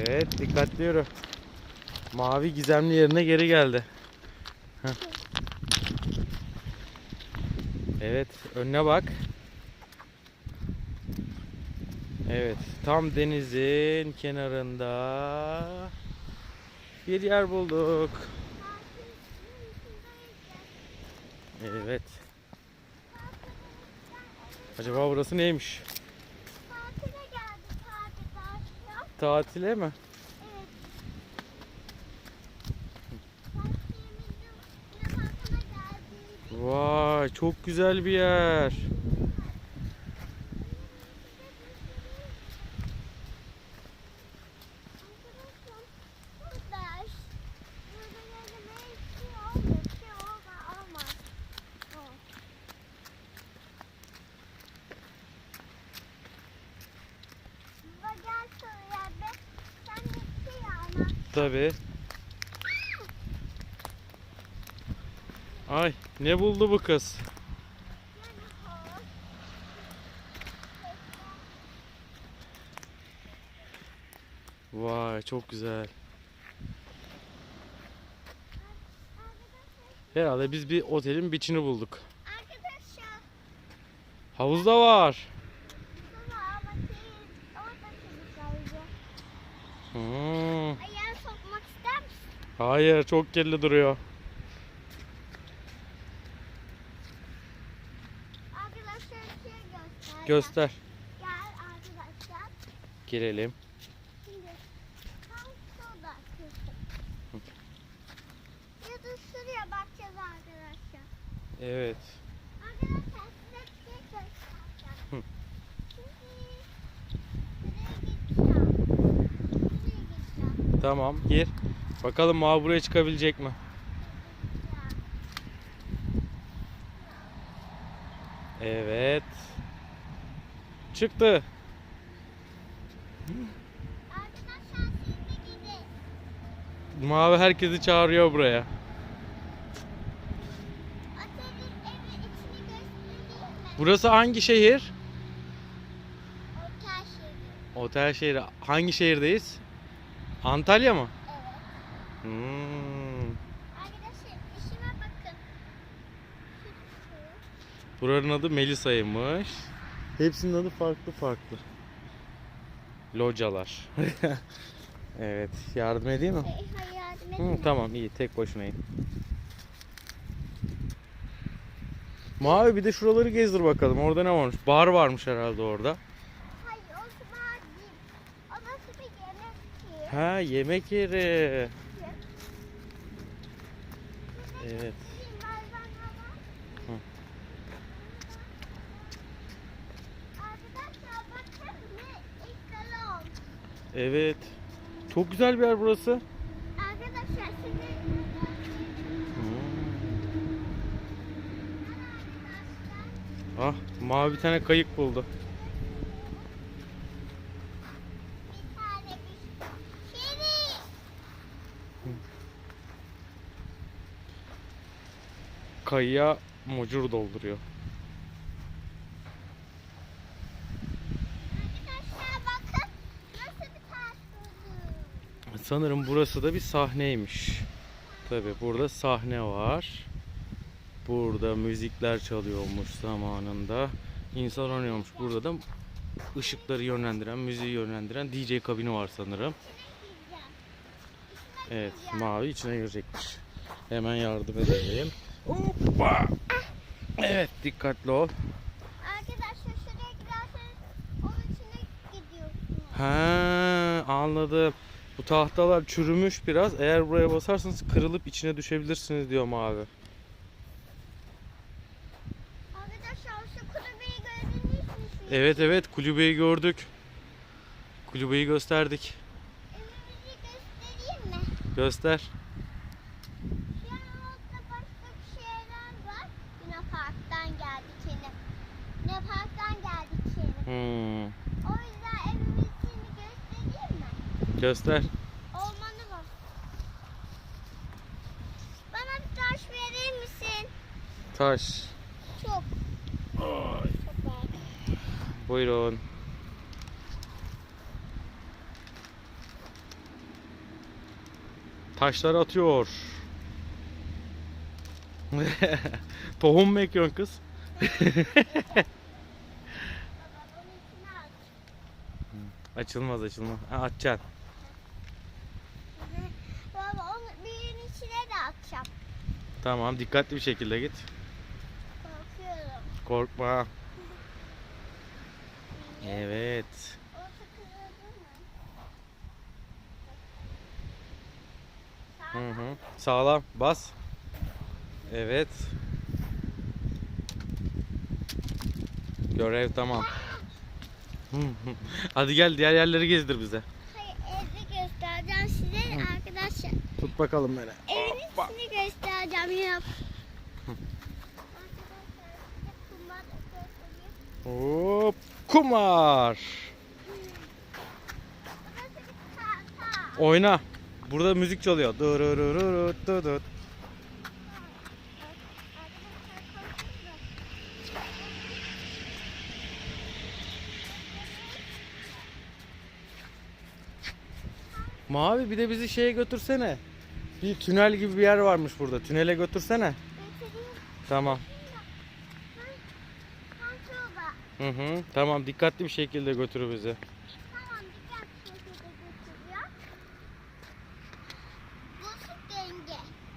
Evet dikkatli yürü. Mavi gizemli yerine geri geldi. Evet önüne bak. Evet tam denizin kenarında bir yer bulduk. Evet. Acaba burası neymiş? Tatile geldik arkadaşlar. Tatile mi? Vay çok güzel bir yer. Arkadaşlar burada burada yerime istiyor. Geçiyor ama olmaz. O. Baba gel şuraya be. Sen de şey ama. Tabi. Ay ne buldu bu kız? Vay çok güzel. Herhalde biz bir otelin biçini bulduk. Arkadaşlar Havuz da var. baba ama şey orada çocuklar Hmm. Ayağını sokmak ister misin? Hayır çok kirli duruyor. Arkadaşlar bir şey göster. Göster. Gel arkadaşlar. Girelim. Şimdi tam şurada kızım. Ya da şuraya bakacağız arkadaşlar. Evet. Arkadaşlar size bir şey göstereceğim. Şimdi. Tamam gir. Bakalım mavi buraya çıkabilecek mi? Evet. Çıktı. Mavi herkesi çağırıyor buraya. Burası hangi şehir? Otel şehri. Otel şehri. Hangi şehirdeyiz? Antalya mı? Hmm. Arkadaşlar işime bakın. Şu, Buranın adı Melisa'ymış. Hepsinin adı farklı farklı. Localar. evet. Yardım edeyim mi? E, hayır yardım Hı, edin. tamam iyi tek başına in. Mavi bir de şuraları gezdir bakalım. Orada ne varmış? Bar varmış herhalde orada. Hayır o zaman değil. Orası bir yemek ki. Ha yemek yeri. Evet. Evet. Çok güzel bir yer burası. Arkadaşlar şimdi Ah mavi bir tane kayık buldu. bir tane bir Şirin. Kayığa mucur dolduruyor. Bakın. Sanırım burası da bir sahneymiş. Tabi burada sahne var. Burada müzikler çalıyormuş zamanında. İnsan oynuyormuş. Burada da ışıkları yönlendiren, müziği yönlendiren DJ kabini var sanırım. Evet, mavi içine girecekmiş. Hemen yardım edelim. Hoppa! Evet, dikkatli ol. Arkadaşlar şuraya giderseniz onun içine gidiyorsunuz. Ha, anladım. Bu tahtalar çürümüş biraz. Eğer buraya basarsanız kırılıp içine düşebilirsiniz diyor mavi. Arkadaşlar şu kulübeyi gördünüz mü? Evet evet kulübeyi gördük. Kulübeyi gösterdik. Evimizi göstereyim mi? Göster. Şu an orada başka bir şeyler var. Yine parktan geldik yine. Yine parktan geldik yine. Hmm. O yüzden evimizin göstereyim mi? Göster. Olmanı var. Bana bir taş verir misin? Taş. Çok. Çok var. Buyurun. Taşlar atıyor. Tohum mu ekiyorsun kız? Baba bunun içine at. Açılmaz açılmaz. Ha, atacaksın. Baba onu birinin içine de atacağım. Tamam dikkatli bir şekilde git. Korkuyorum. Korkma. Evet. Orta kırıldı mı? Hı hı. Sağlam bas. Evet. Görev tamam. Hadi gel diğer yerleri gezdir bize. Hayır evi göstereceğim size arkadaşlar. Tut bakalım beni. Evin Hoppa. içini göstereceğim yap. Hop. Kumar. Oyna. Burada müzik çalıyor. Dururururu, dudut. Mavi bir de bizi şeye götürsene. Bir tünel gibi bir yer varmış burada. Tünele götürsene. Tamam. Hı hı. Tamam dikkatli bir şekilde götür bizi.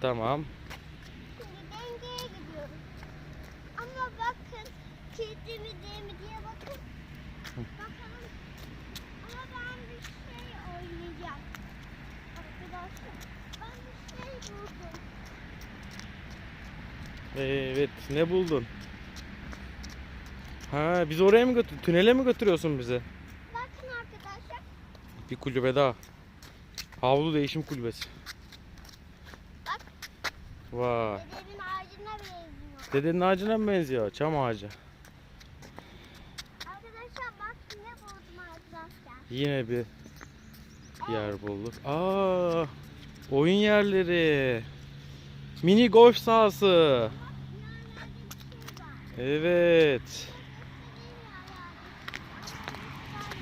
Tamam. Şimdi dengeye gidiyoruz. Ama bakın kilitli mi değil mi diye bakın. Bakalım. Ama ben bir şey oynayacağım. Arkadaşlar ben bir şey buldum. Evet ne buldun? Ha biz oraya mı götür tünele mi götürüyorsun bizi? Bakın arkadaşlar. Bir kulübe daha. Havlu değişim kulübesi. Bak. Vay. Dedemin ağacına benziyor. Dedenin ağacına mı benziyor? Çam ağacı. Arkadaşlar bak ne buldum arkadaşlar. Yine bir yer bulduk. Aa, oyun yerleri. Mini golf sahası. Evet.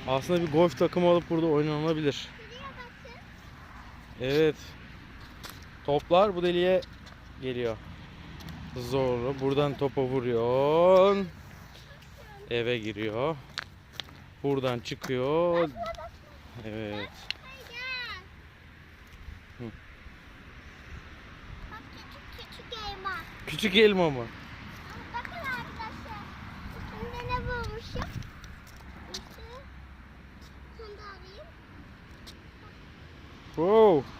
Aslında bir golf takımı alıp burada oynanabilir. Evet. Toplar bu deliğe geliyor. Zorlu. Buradan topa vuruyor. Eve giriyor. Buradan çıkıyor. Evet. Hadi gel. Hı. Bak küçük küçük elma. Küçük elma mı? Bakın arkadaşlar. Üstünde ne bulmuşum? Üstü. Şunu da alayım. Wow.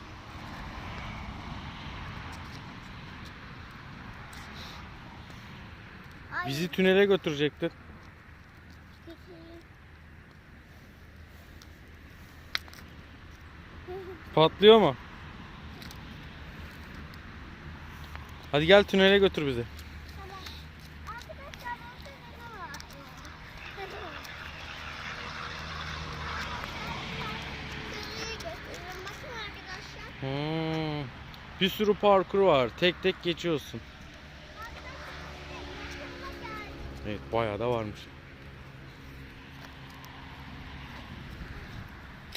Ay, Bizi tünele götürecektin. Patlıyor mu? Hadi gel tünele götür bizi. Hmm. Bir sürü parkur var. Tek tek geçiyorsun. Evet bayağı da varmış.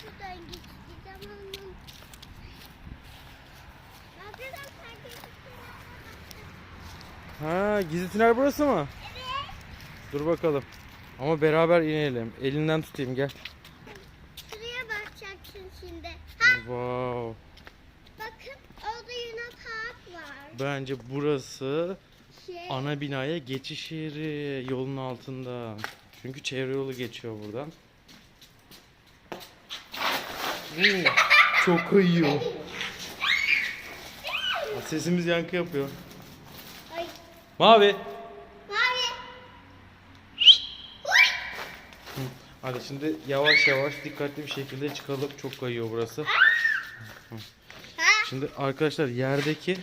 Şuradan geçeceğim onun. Arkadaşlar geçeceğim. Ha gizli tünel burası mı? Evet. Dur bakalım. Ama beraber inelim. Elinden tutayım gel. Şuraya bakacaksın şimdi. Ha Wow. bakın orada Yunan Park var. Bence burası Şey, ana binaya geçiş yeri yolun altında. Çünkü çevre yolu geçiyor buradan. Çok kayıyor. Sesimiz yankı yapıyor. Mavi. Mavi. Hadi şimdi yavaş yavaş dikkatli bir şekilde çıkalım. Çok kayıyor burası. Ha. Şimdi arkadaşlar yerdeki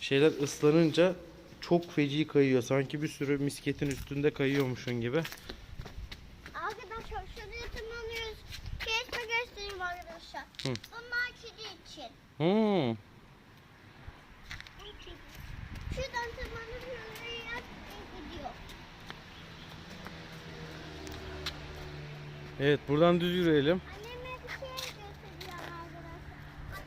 şeyler ıslanınca çok feci kayıyor. Sanki bir sürü misketin üstünde kayıyormuşun gibi. Arkadaşlar şuraya tırmanıyoruz. Kesme göstereyim arkadaşlar. Hı. Bunlar kedi için. Hmm. Şuradan tırmanıp Evet buradan düz yürüyelim. Anneme bir şey göstereceğim arkadaşlar.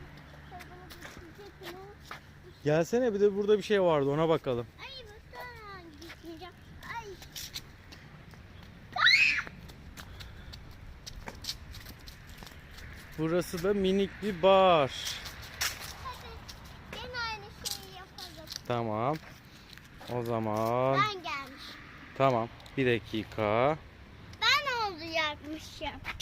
Gelsene bir de burada bir şey vardı ona bakalım. Ay bu sana gitmeyeceğim. Ay. Burası da minik bir bar. Hadi gene aynı şeyi yapalım. Tamam. O zaman Ben gelmiş. tamam. Bir dakika. Ben